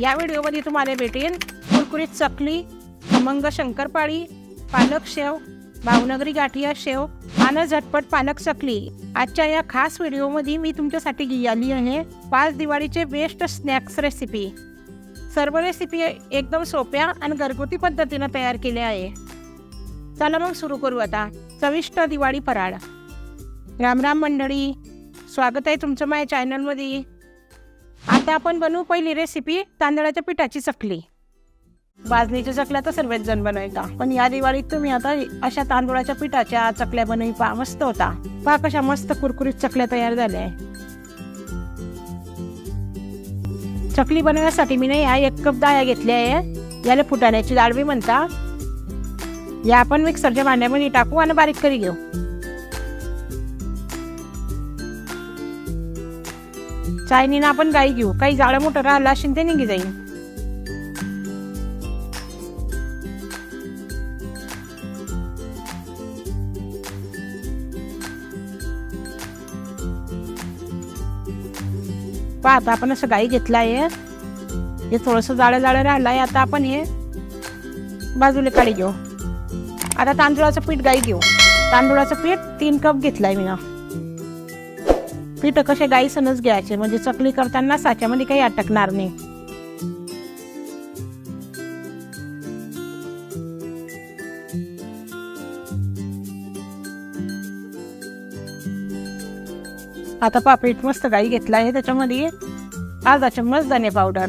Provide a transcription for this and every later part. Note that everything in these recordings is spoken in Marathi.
या व्हिडिओमध्ये तुम्हाला भेटेल कुरकुरीत चकली खमंग शंकरपाळी पालक शेव भावनगरी गाठिया शेव आणि झटपट पालक चकली. आजच्या या खास व्हिडिओमध्ये मी तुमच्यासाठी आली आहे पाच दिवाळीचे बेस्ट स्नॅक्स रेसिपी सर्व रेसिपी एकदम सोप्या आणि घरगुती पद्धतीनं तयार केल्या आहे. चला मग सुरू करू आता. चविष्ट दिवाळी फराळ. राम राम मंडळी. स्वागत आहे तुमचं माझ्या चॅनलमध्ये आता आपण बनवू पहिली रेसिपी तांदळाच्या पिठाची चकली. बाजणीच्या चकल्या तर सर्वच जण बनवता पण या दिवाळीत तुम्ही आता अशा तांदूळाच्या पिठाच्या चकल्या बनवी पा मस्त होता. पहा कशा मस्त कुरकुरीत चकल्या तयार झाल्या. चकली बनवण्यासाठी मी नाही या एक कप डाळ्या घेतल्या आहे. याला फुटाण्याची डाळ बी म्हणता या आपण मिक्सरच्या भांड्यामध्ये टाकू आणि बारीक करी घेऊ. चायनीनं आपण गाई घेऊ. काही जाळं मोठं राहिलं असेल ते निघी जाईल पहा आता आपण असं गाई घेतला आहे हे थोडंसं जाळं जाळं राहिलं आहे आता आपण हे बाजूला काढी घेऊ. आता तांदुळाचं पीठ गाई घेऊ. तांदुळाचं पीठ तीन कप घेतलाय मी ना. पीठ कसे गाई सणच घ्यायचे? म्हणजे चकली करताना साच्यामध्ये काही अटकणार नाही. आता पहा मस्त गाई घेतला आहे त्याच्यामध्ये. अर्धा चम्मच धने पावडर.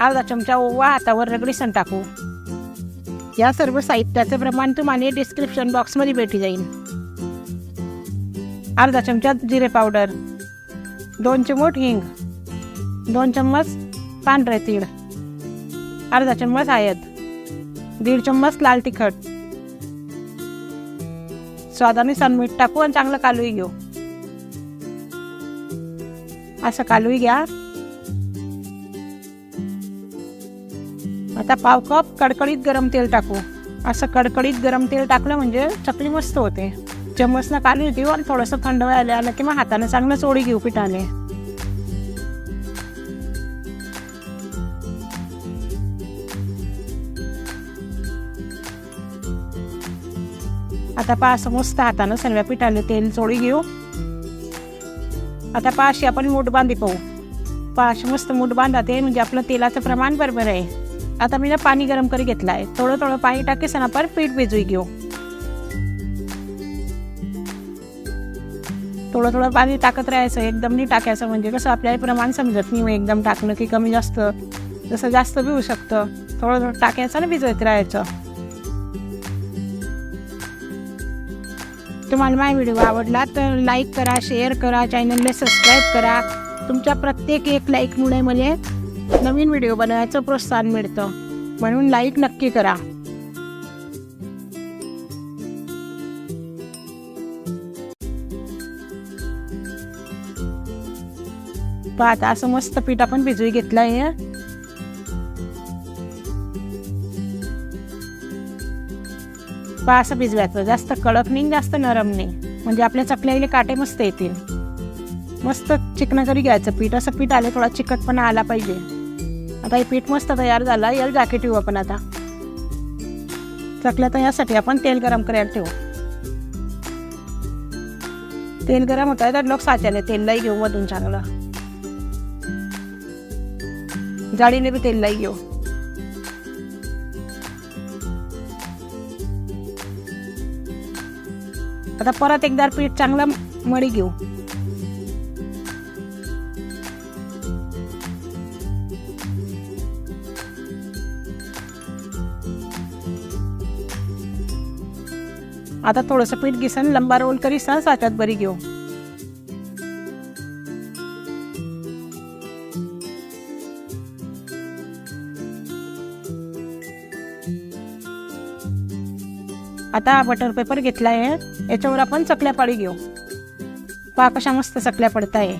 अर्धा चमचा ओवा हातावर रगडीसन टाकू. या सर्व साहित्याचे प्रमाण तुम्हाला डिस्क्रिप्शन बॉक्समध्ये भेटी जाईल. अर्धा चमचा जिरे पावडर दोन चिमूट हिंग दोन चम्मच पांढरे तीळ अर्धा चम्मच आयत दीड चम्मच लाल तिखट. स्वादानुसार मीठ टाकू आणि चांगलं कालूही घेऊ. असं कालूही घ्या. आता पाव कप कडकडीत गरम तेल टाकू. असं कडकडीत गरम तेल टाकलं म्हणजे चकली मस्त होते. चम्मचनं काली घेऊ आणि थोडंसं थंड व्हायला आलं की मग हाताने चांगलं चोळी घेऊ पिठाने आता पास मस्त हातानं सर्व पिठाने तेल चोळी घेऊ. आता पाशी आपण मूठ बांधी पाहू. पहा मस्त मूठ बांधते म्हणजे आपलं तेलाचं प्रमाण बरोबर आहे. आता मी ना पाणी गरम करी घेतलं आहे थोडं थोडं पाणी टाकेसन आपण पीठ भिजवी घेऊ. थोडं थोडं पाणी टाकत राहायचं एकदम नाही टाकायचं. म्हणजे कसं आपल्याला प्रमाण समजत नाही मग एकदम टाकणं की कमी जास्त. जसं जास्त बी होऊ शकतं. थोडं थोडं टाकायचं ना भिजवत राहायचं. तुम्हाला माझा व्हिडिओ आवडला तर लाईक करा शेअर करा चॅनलला सबस्क्राईब करा. तुमच्या प्रत्येक एक लाईकमुळे मला नवीन व्हिडिओ बनवायचं प्रोत्साहन मिळतं. म्हणून लाईक नक्की करा. पाहता असं मस्त पीठ आपण भिजवी घेतलं आहे पहा असं भिजवायचं. जास्त कडक नाही जास्त नरम नाही. म्हणजे आपल्या चकल्याला काटे मस्त येतील. मस्त चिकन करी घ्यायचं पीठ. असं पीठ आलं थोडा चिकटपणा आला पाहिजे. आता हे पीठ मस्त तयार झालं याला जाके ठेवू आपण आता. चकल्या तर यासाठी आपण तेल गरम करायला ठेवू. तेल गरम होत आहे तर लोक साच्याने तेललाही घेऊ मधून चांगलं. जाळीने बी तेललाही घेऊ आता परत एकदा पीठ चांगलं मळी घेऊ. आता थोडंसं पीठ घिसन लंबा रोल करी सण साच्यात बरी घेऊ. आता बटर पेपर घेतला आहे याच्यावर आपण चकल्या पाडी घेऊ. पहा कशा मस्त चकल्या पडत आहे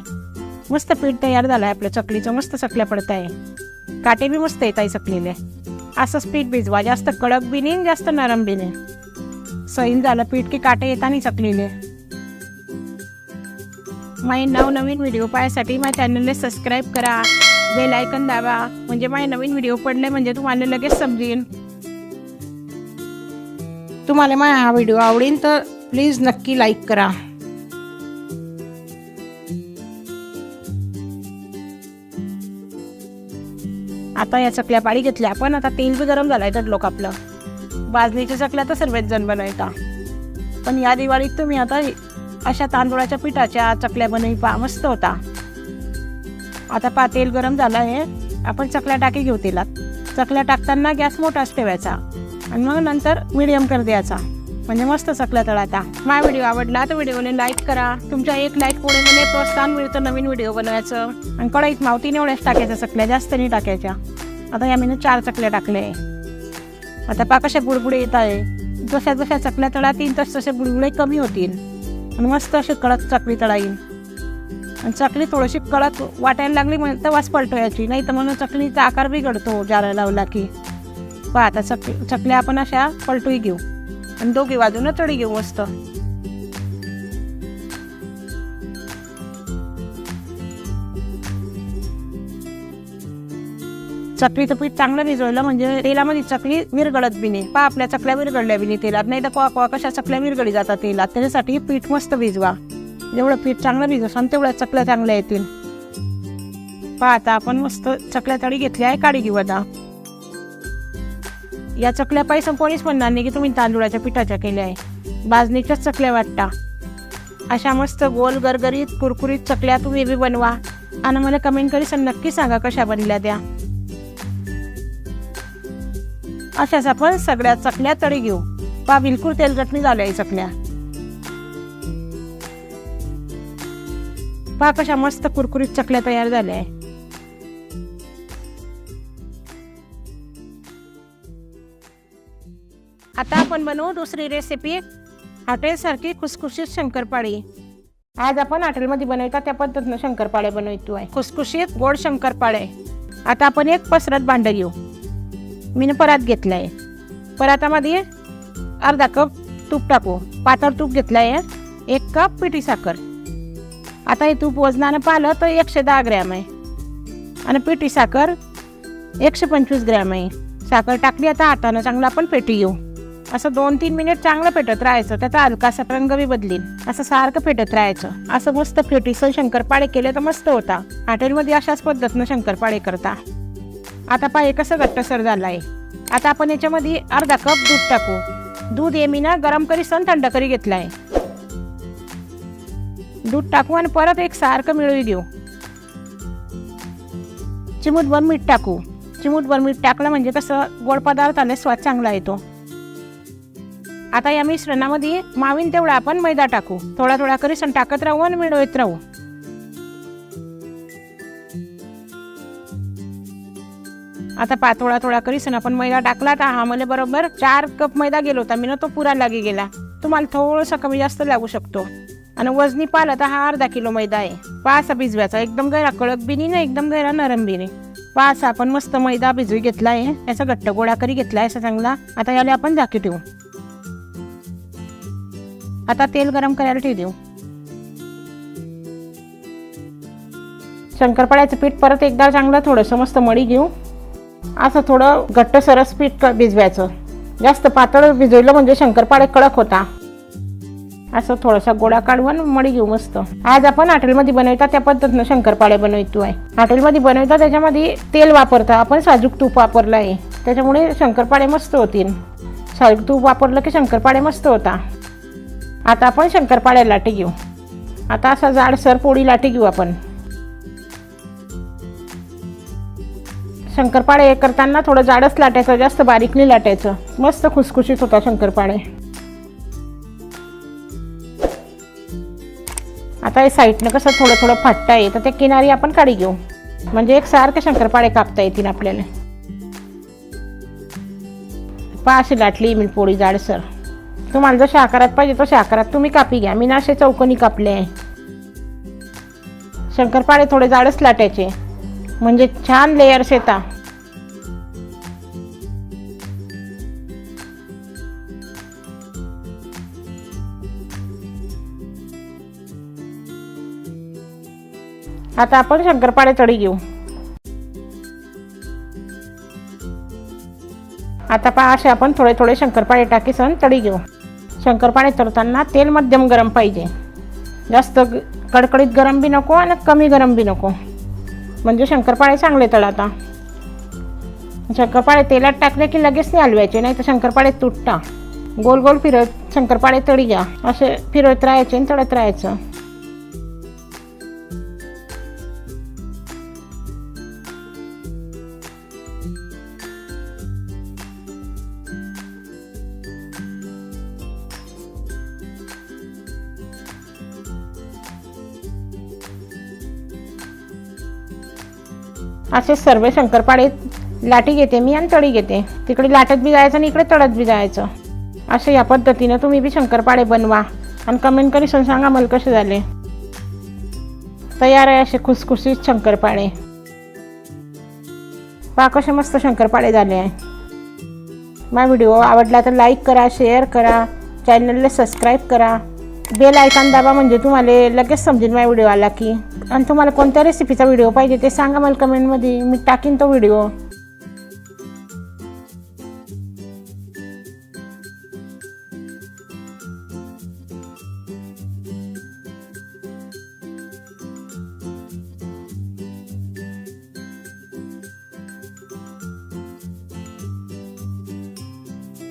मस्त पीठ तयार झालं आहे आपल्या चकलीचं. मस्त चकल्या पडत आहे काटे बी मस्त येत आहे चकलीले. असंच पीठ भिजवा. जास्त कडक बी नाही जास्त नरम बी नाही. सैल झालं पीठ की काटे येताना चकलीले. माझे नवनवीन व्हिडिओ पाहायसाठी माझ्या चॅनलला सबस्क्राईब करा. बेल आयकन दाबा. म्हणजे माझे नवीन व्हिडिओ पडले म्हणजे तुम्हाला लगेच समजेल तुम्हाला माझा हा व्हिडिओ आवडेल तर प्लीज नक्की लाईक करा. आता या चकल्या पाळी घेतल्या. आपण आता तेल बी गरम झालाय तर लोक आपलं. बाजरीच्या चकल्या तर सर्वच जण बनवता. पण या दिवाळीत तुम्ही आता अशा तांदूळाच्या पिठाच्या चकल्या बनवी पा मस्त होता. आता पा तेल गरम झालं आहे आपण चकल्या टाकी घेऊ तेलात. चकल्या टाकताना गॅस मोठाच ठेवायचा. आणि मग नंतर मिडियम कर द्यायचा म्हणजे मस्त चकल्या तळाता माझा व्हिडिओ आवडला तर व्हिडिओने लाईक करा. तुमच्या एक लाईकमुळे मला प्रोत्साहन मिळतं नवीन व्हिडिओ बनवायचं. आणि कढईत मावतीने एवढ्याच टाकायच्या चकल्या जास्त नाही टाकायच्या. आता या मीनं चार चकल्या टाकले. आता पा कशा बुडबुडे येत आहे जशा जशा चकल्या तळातील तस तसे बुडबुडे कमी होतील. आणि मस्त अशी कडक चकली तळाईल आणि चकली थोडीशी कडक वाटायला लागली म्हणजे तर वास पलटवायची. नाही तर म्हणून चकलीचा आकार बिघडतो जारा लावला की. पहा आता चक चकल्या आपण अशा पलटूही घेऊ. आणि दोघी बाजूनं तळी घेऊ मस्त. चकलीचं पीठ चांगलं भिजवलं म्हणजे तेलामध्ये चकली विरगळत बी नाही. पा आपल्या चकल्या विरगळल्या बी नाही तेलात. नाही तर कोवा कोवा कशा चकल्या विरगळी जातात तेलात. त्याच्यासाठी पीठ मस्त भिजवा. जेवढं पीठ चांगलं भिजवसान तेवढ्या चकल्या चांगल्या येतील. पहा आता आपण मस्त चकल्या तळी घेतल्या आहे काळी घेऊ आता. या चकल्या पाहिजे कोणीच म्हणणार नाही की तुम्ही तांदुळाच्या पिठाच्या केल्या आहे. बाजणीच्याच चकल्या वाटता. अशा मस्त गोल गरगरीत कुरकुरीत चकल्या तुम्ही बी बनवा. आणि मला कमेंट करीसन नक्की सांगा कशा बनल्या द्या अशाच आपण सगळ्या चकल्या तळी घेऊ. पा बिलकुल तेलगटणी झाल्या आहे चकल्या. पा कशा मस्त कुरकुरीत चकल्या तयार झाल्या आहे. आता आपण बनवू दुसरी रेसिपी हॉटेलसारखी खुसखुशीत शंकरपाळी. आज आपण हॉटेलमध्ये बनवता त्या पद्धतीनं शंकरपाळे बनवतो आहे खुसखुशीत गोड शंकरपाळे. आता आपण एक पसरत भांडं घेऊ. मीनं परात घेतलं आहे परातामध्ये अर्धा कप तूप टाकू. पातळ तूप घेतलं आहे एक कप पिठी साखर. आता हे तूप वजनानं पाहिलं तर एकशे दहा ग्रॅम आहे. आणि पिठी साखर एकशे पंचवीस ग्रॅम आहे. साखर टाकली आता हातानं चांगलं आपण पेटी घेऊ. असं दोन तीन मिनिट चांगलं पेटत राहायचं त्याचा हलकासा रंग बी बदलीन. असं सारखं फेटत राहायचं. असं मस्त फेटीसं शंकरपाळे केले तर मस्त होता. हॉटेलमध्ये अशाच पद्धतीनं शंकरपाळे करता. आता पाय कसं घट्टसर झालं आहे आता आपण याच्यामध्ये अर्धा कप दूध टाकू. दूध हे मी ना गरम करी सण थंड करी घेतलं आहे दूध टाकू आणि परत एक सारखं मिळवी घेऊ. चिमूटभर मीठ टाकू. चिमूटभर मीठ टाकलं म्हणजे कसं गोड पदार्थाला स्वाद चांगला येतो. आता या मिश्रणामध्ये मावीन तेवढा आपण मैदा टाकू. थोडा थोडा करी सण टाकत राहू आणि मिळवत राहू. आता पा थोडा थोडा करीसन आपण मैदा टाकला तर हा मला बरोबर चार कप मैदा गेलो होता. मी ना तो पुरा लागे गेला. तुम्हाला थोडंसं कमी जास्त लागू शकतो. आणि वजनी पाला तर हा अर्धा किलो मैदा आहे. पासा भिजवायचा. एकदम गैरा कडक बिनी ना एकदम गैरा नरम बिनी. नाही पास आपण मस्त मैदा भिजवी घेतला आहे. याचा घट्ट गोळा करी घेतला आहे. असा चांगला. आता याला आपण झाकी ठेवू. आता तेल गरम करायला ठेव देऊ. शंकरपाळ्याचं पीठ परत एकदा चांगलं थोडंसं मस्त मळी घेऊ. असं थोडं घट्ट सरस पीठ भिजवायचं. जास्त पातळ भिजवलं म्हणजे शंकरपाळे कडक होता. असं थोडासा गोळा काढून मळी घेऊ मस्त. आज आपण हॉटेलमध्ये बनवता त्या पद्धतीनं शंकरपाळे बनवतो आहे हॉटेलमध्ये बनवता त्याच्यामध्ये तेल वापरता. आपण साजूक तूप वापरलं आहे त्याच्यामुळे शंकरपाळे मस्त होतील. साजूक तूप वापरलं की शंकरपाळे मस्त होता. आता आपण शंकरपाळ्या लाटी घेऊ. आता असा जाडसर पोळी लाटी घेऊ आपण. शंकरपाळे करताना थोडं जाडच लाटायचं जास्त बारीक नाही लाटायचं. मस्त खुसखुशीत होता शंकरपाळे आता हे साईडनं कसं थोडं थोडं फाटता आहे तर त्या किनारी आपण काढी घेऊ. म्हणजे एक सारखे शंकरपाळे कापता येतील आपल्याला. पा अशी लाटली मी पोळी जाडसर तुम्हाला जशा आकारात पाहिजे तशा आकारात तुम्ही कापी घ्या. मी नाशे चौकोनी कापले आहे. शंकरपाळे थोडे जाडच लाटायचे म्हणजे छान लेयर्स येतात आता आपण शंकरपाळे तळी घेऊ. आता पहा असे आपण थोडे थोडे शंकरपाळे टाकी सण तळी घेऊ. शंकरपाळे तळताना तेल मध्यम गरम पाहिजे. जास्त ग- कडकडीत गरम बी नको आणि कमी गरम बी नको. म्हणजे शंकरपाळे चांगले तळाता शंकरपाळे तेलात टाकले की लगेच नाही हलवायचे नाही तर शंकरपाळे तुटता. गोल गोल फिरत शंकरपाळे तळी घ्या. असे फिरत राहायचे आणि तळत राहायचं. असे सर्व शंकरपाळे लाटी घेते मी आणि तळी घेते. तिकडे लाटत बी जायचं आणि इकडे तळत बी जायचं. असे या पद्धतीनं तुम्ही बी शंकरपाळे बनवा आणि कमेंट करी सांगा मला कसे झाले. तयार आहे असे खुसखुशीत शंकरपाळे. पहा कसे मस्त शंकरपाळे झाले आहे. माझा व्हिडिओ आवडला तर लाईक करा शेअर करा चॅनलला सबस्क्राईब करा. बेल आयकॉन दाबा म्हणजे तुम्हाला लगेच समजेल माझा व्हिडिओ आला की. आणि तुम्हाला कोणत्या रेसिपीचा व्हिडिओ पाहिजे ते सांगा मला कमेंटमध्ये मी टाकीन तो व्हिडिओ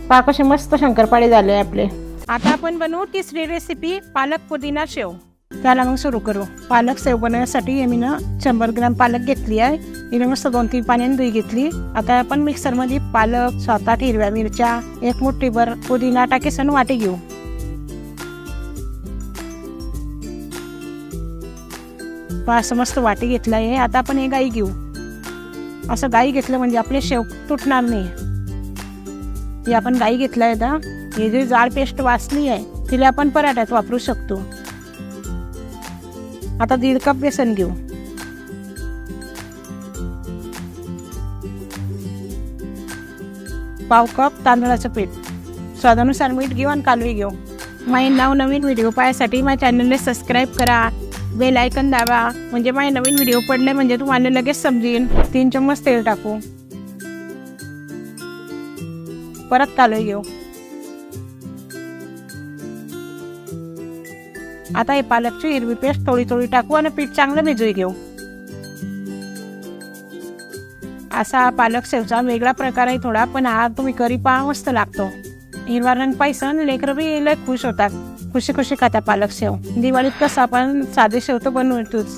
पहा कसे मस्त शंकरपाळे झाले आपले. आता आपण बनवू तिसरी रेसिपी पालक पुदिना शेव. त्याला मग सुरू करू. पालक शेव बनवण्यासाठी मी ना शंभर ग्रॅम पालक घेतली आहे. हिने मस्त दोन तीन पाण्याने दुई घेतली. आता आपण मिक्सरमध्ये पालक सात आठ हिरव्या मिरच्या एक मुठ्ठीभर पुदिना टाकेसन वाटी घेऊ. असं मस्त वाटी घेतलं आहे. आता आपण हे गाई घेऊ. असं गाई घेतलं म्हणजे आपले शेव तुटणार नाही. हे आपण गाई घेतलाय आता. हे जे जाड पेस्ट वाचली आहे तिला आपण पराठ्यात वापरू शकतो. आता दीड कप बेसन घेऊ. पाव कप तांदळाचं पीठ. स्वादानुसार मीठ घेऊ आणि कालवी घेऊ. माझे नाव नवीन व्हिडिओ पाहायसाठी माझ्या चॅनलला सबस्क्राईब करा. बेल आयकन दाबा. म्हणजे माझे नवीन व्हिडिओ पडले म्हणजे तुम्हाला लगेच समजेल तीन चम्मच तेल टाकू. परत कालवी घेऊ. आता हे पालकची हिरवी पेस्ट थोडी थोडी टाकू आणि पीठ चांगलं भिजवी घेऊ. असा पालक शेवचा वेगळा प्रकार आहे थोडा पण हा तुम्ही करी पहा मस्त लागतो. हिरवा रंग पाहिसन लेकरं बी लय खुश होतात. खुशी खुशी खाता पालक शेव. दिवाळीत कसं आपण साधे सेव तर बनवतोच.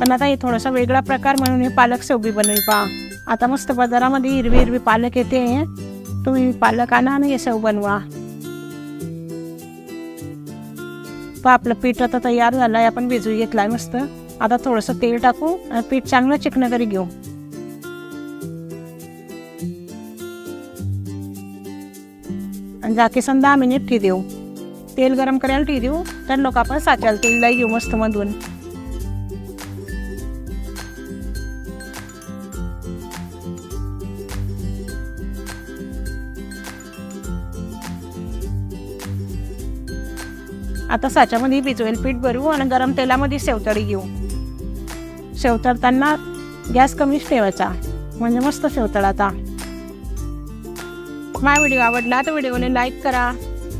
पण आता हे थोडासा वेगळा प्रकार म्हणून हे पालक सेव बी बनवी पहा. आता मस्त बाजारामध्ये हिरवी हिरवी पालक येते. तुम्ही पालक आणा आणि हे शेव बनवा. पहा आपलं पीठ आता तयार झालं आहे आपण भिजू घेतलाय मस्त. आता थोडंसं तेल टाकू आणि पीठ चांगलं चिकन तरी घेऊ. आणि जाकेसन दहा मिनिट ठी देऊ. तेल गरम करायला ठी देऊ. तर लोक आपण साच्याला तेल लाई घेऊ मस्त मधून. आता साच्यामध्ये भिजवेल पीठ भरू आणि गरम तेलामध्ये शेवतळी घेऊ. शेवतळताना गॅस कमीच ठेवायचा. म्हणजे मस्त शेवतळाचा आता माझा व्हिडिओ आवडला तर व्हिडिओने लाईक करा.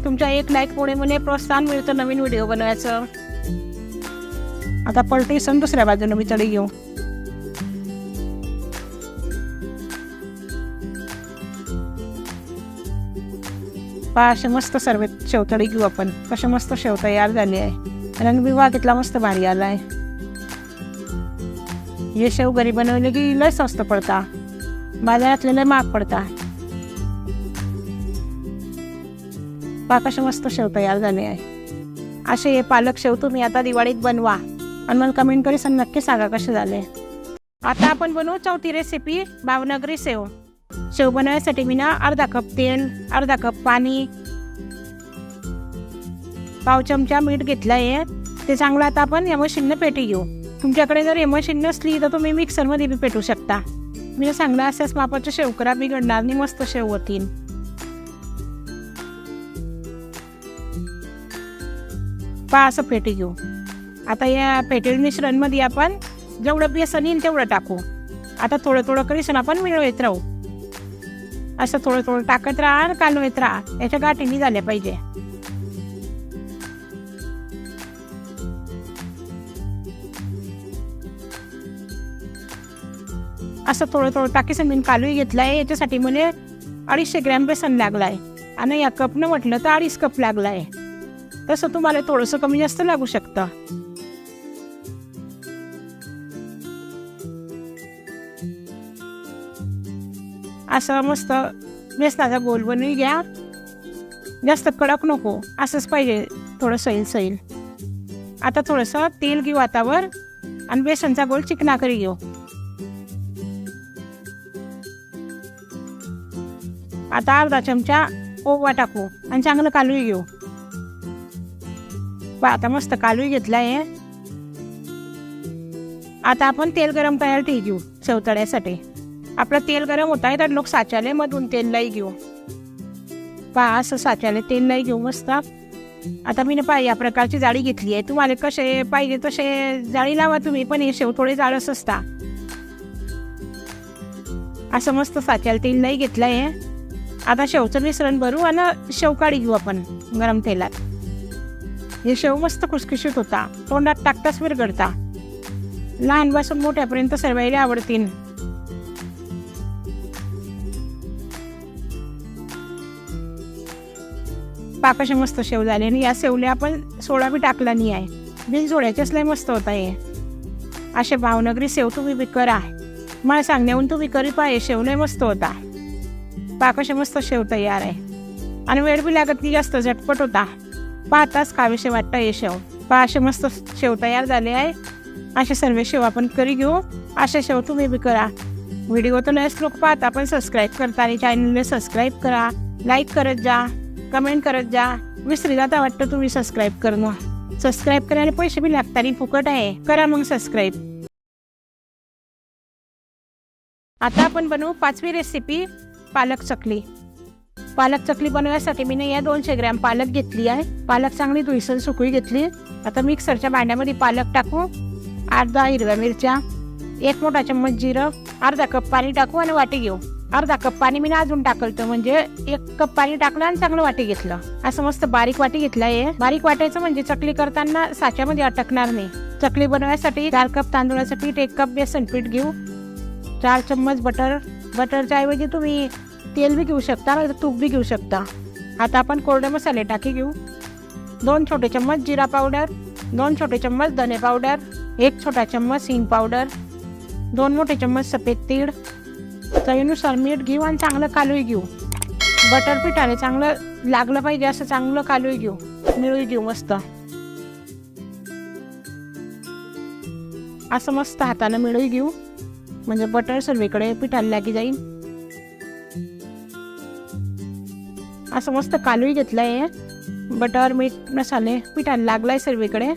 तुमच्या एक लाईकमुळे मला प्रोत्साहन मिळतं नवीन व्हिडिओ बनवायचं. आता पलटी सण दुसऱ्या बाजूने मी तळी घेऊ. पहा असे मस्त सर्व शेवतळी घेऊ आपण. कसे मस्त शेव तयार झाले आहे. रंग विवाह घेतला मस्त भारी आला आहे हे शेव घरी बनवले की लय स्वस्त पडता. बाजारातले लय महाग पडता. पहा कसे मस्त शेव तयार झाले आहे. असे हे पालक शेव तुम्ही आता दिवाळीत बनवा. आणि मला कमेंट करी नक्की सांगा कसे झाले. आता आपण बनवू चौथी रेसिपी भावनगरी सेव शेव बनवण्यासाठी मी ना अर्धा कप तेल अर्धा कप पाणी पाव चमचा मीठ घेतलं आहे ते चांगलं आता आपण या मशीननं पेटी घेऊ. तुमच्याकडे जर हे मशीन नसली तर तुम्ही मिक्सरमध्ये बी पेटू शकता. मी सांगलं असं मापाच्या शेवकरा बिघडणार नाही मस्त शेव होतील. पहा असं पेटी घेऊ. आता या पेटील मिश्रणमध्ये आपण जेवढं बेसन येईल तेवढं टाकू. आता थोडं थोडं करीसन आपण मिळवत राहू. असं थोडं थोडं टाकत राहा आणि कालवत राहा. याच्या गाठीनी झाल्या पाहिजे. असं थोडं थोडं टाकीचं मी कालवी घेतलाय. याच्यासाठी मला अडीचशे ग्रॅम बेसन लागलाय. आणि या कपनं म्हटलं तर अडीच कप लागलाय. तसं तुम्हाला थोडंसं कमी जास्त लागू शकतं. असं मस्त बेसनाचा गोल बनवून घ्या. जास्त कडक नको असंच पाहिजे थोडं सैल सैल. आता थोडंसं तेल घेऊ आतावर आणि बेसनचा गोल चिकना करी घेऊ. आता अर्धा चमचा ओवा टाकू आणि चांगलं कालवी घेऊ. आता मस्त कालवी घेतलाय. आता आपण तेल गरम करायला ठेवू घेऊ शेवतळ्यासाठी. आपलं तेल गरम होत आहे तर लोक साचालयमधून तेल नाही घेऊ. पहा असं साचालय तेल नाही घेऊ मस्त. आता मी पहा या प्रकारची जाळी घेतली आहे. तुम्हाला कसे पाहिजे तसे जाळी लावा तुम्ही पण हे शेव थोडे जाळच असता. असं मस्त साच्याला तेल नाही घेतलं आहे आता शेवचं मिश्रण भरू आणि शेवकाळी घेऊ आपण गरम तेलात. हे शेव मस्त खुसखुशीत होता. तोंडात टाकताच विरगडता लहानपासून मोठ्यापर्यंत सर्वांना आवडतील पाकाशे मस्त शेव झाले आणि या शेवल्या आपण सोडा बी टाकला नाही आहे. बिन सोड्याचेच लय मस्त होता हे. असे भावनगरी शेव तुम्ही बी करा मला सांगण्याहून तुम्ही करी पाहिजे शेव लय मस्त होता. पाकाशे मस्त शेव तयार आहे. आणि वेळ बी लागत नाही जास्त झटपट होता. पाहताच खावेसे वाटतं हे शेव. पहा असे मस्त शेव तयार झाले आहे. असे सर्व शेव आपण करी घेऊ. असे शेव तुम्ही बी करा. व्हिडिओ तर लयच लोक पाहता पण सबस्क्राईब करता आणि चॅनलला सबस्क्राईब करा. लाईक करत जा. कमेंट करत जा. विसरी जाता वाटतं तुम्ही सबस्क्राईब करणं. सबस्क्राईब करायला पैसे बी लागतात आणि फुकट आहे. करा मग सबस्क्राईब आता आपण बनवू पाचवी रेसिपी पालक चकली. पालक चकली बनवण्यासाठी मी या दोनशे ग्रॅम पालक घेतली आहे. पालक चांगली धुईसन सुकळी घेतली. आता मिक्सरच्या भांड्यामध्ये पालक टाकू. अर्धा हिरव्या मिरच्या एक मोठा चम्मच जिरं अर्धा कप पाणी टाकू आणि वाटी घेऊ. अर्धा कप पाणी मी अजून टाकलतो म्हणजे एक कप पाणी टाकलं आणि चांगलं वाटी घेतलं. असं मस्त बारीक वाटी घेतलं आहे बारीक वाटायचं म्हणजे चकली करताना साच्यामध्ये अटकणार नाही. चकली बनवण्यासाठी चार कप तांदूळासाठी एक कप बेसन पीठ घेऊ. चार चम्मच बटर. बटरच्या ऐवजी तुम्ही तेल बी घेऊ शकता तूप बी घेऊ शकता. आता आपण कोरडे मसाले टाकी घेऊ. दोन छोटे चम्मच जिरा पावडर. दोन छोटे चम्मच धने पावडर. एक छोटा चम्मच हिंग पावडर. दोन मोठे चम्मच सफेद तीळ. चवीनुसार मीठ घेऊ आणि चांगलं कालवी घेऊ. बटर पिठाने चांगलं लागलं पाहिजे असं चांगलं कालवी घेऊ. मिळवी घेऊ मस्त. असं मस्त हातानं मिळवी घेऊ. म्हणजे बटर सर्वीकडे पिठाला लागी जाईल असं मस्त कालवी घेतलंय. बटर मीठ मसाले पिठाला लागलाय सर्वीकडे.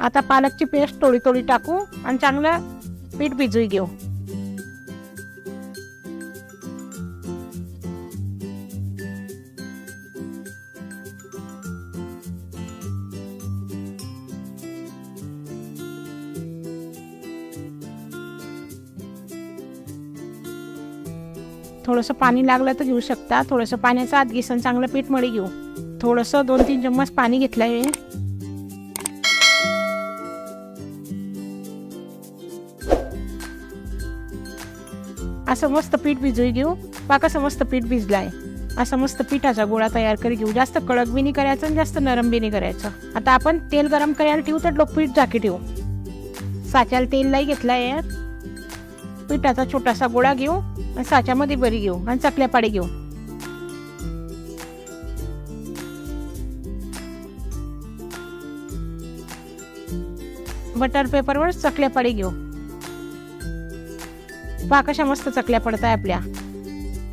आता पालकची पेस्ट थोडी थोडी टाकू आणि चांगलं पीठ भिजवी घेऊ. थोडंसं पाणी लागलं तर घेऊ शकता. थोडंसं पाण्याचं आत घेसन चांगलं पीठ मळी घेऊ. थोडंसं दोन तीन चम्मच पाणी घेतलं आहे असं मस्त पीठ भिजवी घेऊ. पाक समस्त मस्त पीठ भिजलाय. असं मस्त पिठाचा गोळा तयार करी घेऊ. जास्त कडक बी नाही करायचं आणि जास्त नरम बी नाही करायचं. आता आपण तेल गरम करायला ठेवू तर लोक पीठ झाकी ठेवू. साच्याला तेल नाही घेतलाय. पिठाचा छोटासा गोळा घेऊ आणि साच्यामध्ये बरी घेऊ आणि चकल्या पाडी घेऊ. बटर पेपरवर चकल्या पाडी घेऊ. पहा कशा मस्त चकल्या पडताय आपल्या.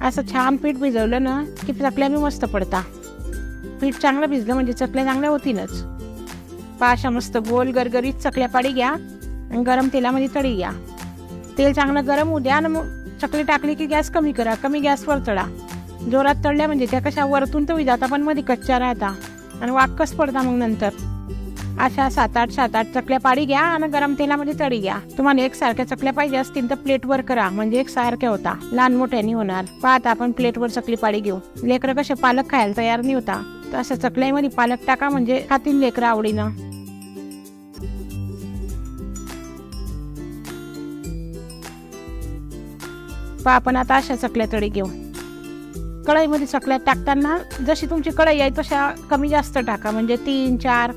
असं छान पीठ भिजवलं ना की चकल्या बी मस्त पडता. पीठ चांगलं भिजलं म्हणजे चकल्या चांगल्या होतीलच. पहा अशा मस्त गोल गरगरीत चकल्या पाडी घ्या आणि गरम तेलामध्ये तळी घ्या. तेल चांगलं गरम होऊ द्या आणि मग चकली टाकली की गॅस कमी करा कमी गॅसवर तळा. जोरात तळल्या म्हणजे त्या कशा वरतून तर जाता पण मध्ये कच्च्या राहता. आणि वाक्कच पडता मग नंतर. अशा सात आठ सात आठ चकल्या पाडी घ्या आणि गरम तेलामध्ये तळी घ्या. तुम्हाला एक सारख्या चकल्या पाहिजे असतील तर प्लेटवर करा म्हणजे एक सारख्या होता. लहान मोठ्यानी होणार. पाहता आपण प्लेटवर चकली पाडी घेऊ लेकरं कसे पालक खायला तयार नाही होता तर अशा चकल्यामध्ये पालक टाका म्हणजे खातील लेकरं आवडीनं. पहा आपण आता अशा चकल्या तळी घेऊ. कढईमध्ये चकल्या टाकताना जशी तुमची कढई आहे तशा कमी जास्त टाका म्हणजे तीन चार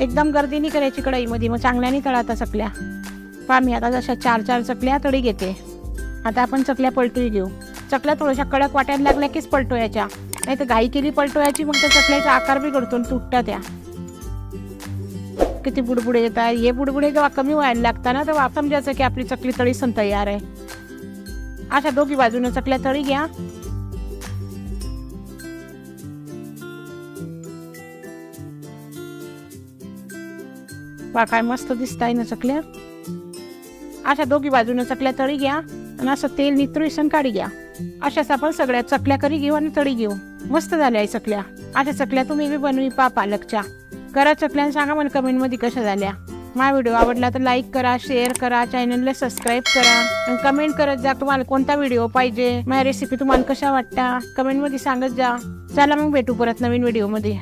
एकदम गर्दी नाही करायची कढईमध्ये मग चांगल्याने तळाता चकल्या पहा मी आता जशा चार चार चकल्या तळी घेते. आता आपण चकल्या पलटूही घेऊ. चकल्या थोड्याशा कडक वाटायला लागल्या कीच पलटवायच्या नाही तर घाई केली पलटवायची मग त्या चकल्याचा आकार बी करतो तुटता त्या. किती बुडबुडे येतात हे बुडबुडे जेव्हा कमी व्हायला लागतात ना तेव्हा समजायचं की आपली चकली तळी सण तयार आहे. अशा दोघी बाजूने चकल्या तळी घ्या. वा काय मस्त दिसत आहे ना चकल्या. अशा दोघी बाजूने चकल्या तळी घ्या आणि असं तेल नितळीसन काढी घ्या. अशाच आपण सगळ्या चकल्या करी घेऊ आणि तळी घेऊ. मस्त झाल्या आहे चकल्या. अशा चकल्या तुम्ही बी बनवी पा पालकच्या करा चकल्या सांगा मला कमेंटमध्ये कशा झाल्या. माझा व्हिडिओ आवडला तर लाईक करा शेअर करा चॅनलला सबस्क्राईब करा. आणि कमेंट करत जा तुम्हाला कोणता व्हिडिओ पाहिजे माझ्या रेसिपी तुम्हाला कशा वाटता कमेंटमध्ये सांगत जा. चला मग भेटू परत नवीन व्हिडिओमध्ये